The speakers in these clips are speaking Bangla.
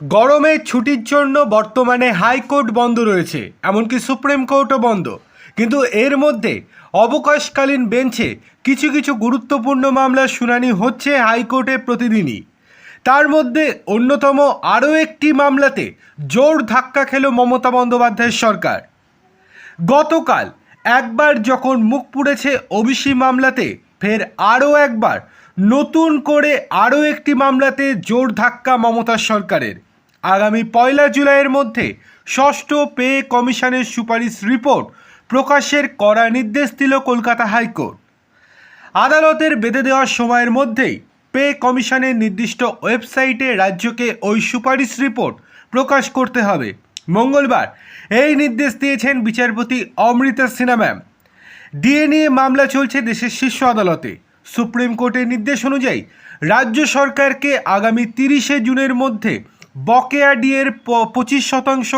গরমে ছুটির জন্য বর্তমানে হাইকোর্ট বন্ধ রয়েছে, এমনকি সুপ্রিম কোর্টও বন্ধ। কিন্তু এর মধ্যে অবকাশকালীন বেঞ্চে কিছু কিছু গুরুত্বপূর্ণ মামলার শুনানি হচ্ছে হাইকোর্টে প্রতিদিনই। তার মধ্যে অন্যতম আরও একটি মামলাতে জোর ধাক্কা খেল মমতা বন্দ্যোপাধ্যায়ের সরকার। গতকাল একবার যখন মুখ পুড়েছে ওবিসি মামলাতে ফের আরও একবার নতুন করে আরও একটি মামলাতে জোর ধাক্কা মমতার সরকারের। আগামী পয়লা জুলাইয়ের মধ্যে ষষ্ঠ পে কমিশনের সুপারিশ রিপোর্ট প্রকাশের করা নির্দেশ দিল কলকাতা হাইকোর্ট। আদালতের বেঁধে দেওয়ার সময়ের মধ্যেই পে কমিশনের নির্দিষ্ট ওয়েবসাইটে রাজ্যকে ওই সুপারিশ রিপোর্ট প্রকাশ করতে হবে। মঙ্গলবার এই নির্দেশ দিয়েছেন বিচারপতি অমৃতা সিনহা ম্যাম। ডিএ নিয়ে মামলা চলছে দেশের শীর্ষ আদালতে। সুপ্রিম কোর্টের নির্দেশ অনুযায়ী রাজ্য সরকারকে আগামী তিরিশে জুনের মধ্যে বকেয়া ডিএর পঁচিশ শতাংশ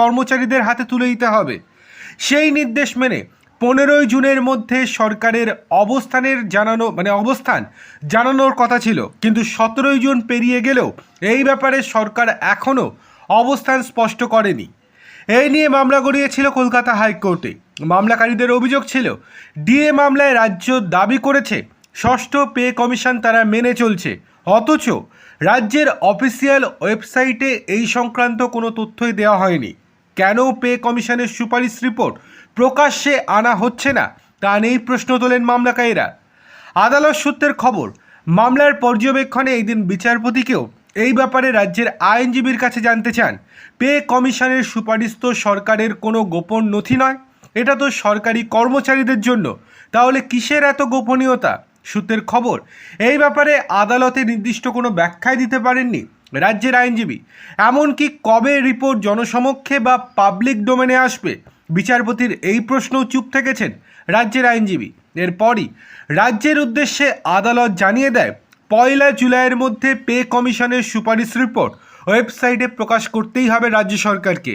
কর্মচারীদের হাতে তুলে দিতে হবে। সেই নির্দেশ মেনে পনেরোই জুনের মধ্যে সরকারের অবস্থানের জানানো মানে অবস্থান জানানোর কথা ছিল। কিন্তু সতেরোই জুন পেরিয়ে গেলেও এই ব্যাপারে সরকার এখনও অবস্থান স্পষ্ট করেনি। এই নিয়ে মামলা গড়িয়েছিল কলকাতা হাইকোর্টে। মামলাকারীদের অভিযোগ ছিল, ডিএ মামলায় রাজ্য দাবি করেছে, ষষ্ঠ পে কমিশন তারা মেনে চলছে। অথচ রাজ্যের অফিসিয়াল ওয়েবসাইটে এই সংক্রান্ত কোনো তথ্যই দেওয়া হয়নি। কেন পে কমিশনের সুপারিশ রিপোর্ট প্রকাশ্যে আনা হচ্ছে না, তা নিয়েই প্রশ্ন তোলেন মামলাকারীরা। আদালত সূত্রের খবর, মামলার পর্যবেক্ষণে এই দিন বিচারপতিকেও এই ব্যাপারে রাজ্যের আইনজীবীর কাছে জানতে চান। পে কমিশনের সুপারিশ তো সরকারের কোনো গোপন নথি নয়। এটা তো সরকারি কর্মচারীদের জন্য। তাহলে কিসের এত গোপনীয়তা? সূত্রের খবর, এই ব্যাপারে আদালতে নির্দিষ্ট কোনো ব্যাখ্যাই দিতে পারেননি রাজ্যের আইনজীবী। এমনকি কবে রিপোর্ট জনসমক্ষে বা পাবলিক ডোমেনে আসবে? বিচারপতির এই প্রশ্নও চুপ থেকেছেন রাজ্যের আইনজীবী। এরপরই রাজ্যের উদ্দেশ্যে আদালত জানিয়ে দেয় পয়লা জুলাইয়ের মধ্যে পে কমিশনের সুপারিশ রিপোর্ট ওয়েবসাইটে প্রকাশ করতেই হবে রাজ্য সরকারকে।